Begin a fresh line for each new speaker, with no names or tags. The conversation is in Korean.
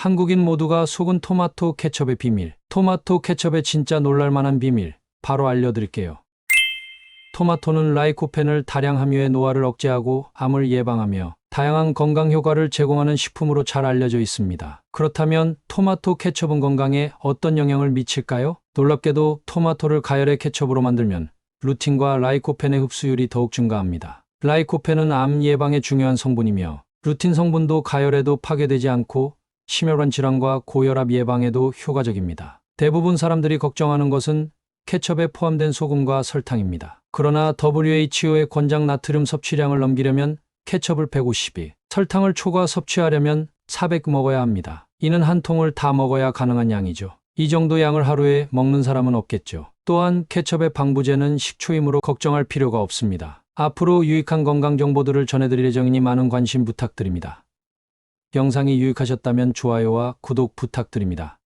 한국인 모두가 속은 토마토 케첩의 비밀. 토마토 케첩의 진짜 놀랄만한 비밀. 바로 알려드릴게요. 토마토는 라이코펜을 다량 함유해 노화를 억제하고 암을 예방하며 다양한 건강 효과를 제공하는 식품으로 잘 알려져 있습니다. 그렇다면 토마토 케첩은 건강에 어떤 영향을 미칠까요? 놀랍게도 토마토를 가열해 케첩으로 만들면 루틴과 라이코펜의 흡수율이 더욱 증가합니다. 라이코펜은 암 예방에 중요한 성분이며 루틴 성분도 가열에도 파괴되지 않고 심혈관 질환과 고혈압 예방에도 효과적입니다. 대부분 사람들이 걱정하는 것은 케첩에 포함된 소금과 설탕입니다. 그러나 WHO의 권장 나트륨 섭취량을 넘기려면 케첩을 150이, 설탕을 초과 섭취하려면 400 먹어야 합니다. 이는 한 통을 다 먹어야 가능한 양이죠. 이 정도 양을 하루에 먹는 사람은 없겠죠. 또한 케첩의 방부제는 식초이므로 걱정할 필요가 없습니다. 앞으로 유익한 건강 정보들을 전해드릴 예정이니 많은 관심 부탁드립니다. 영상이 유익하셨다면 좋아요와 구독 부탁드립니다.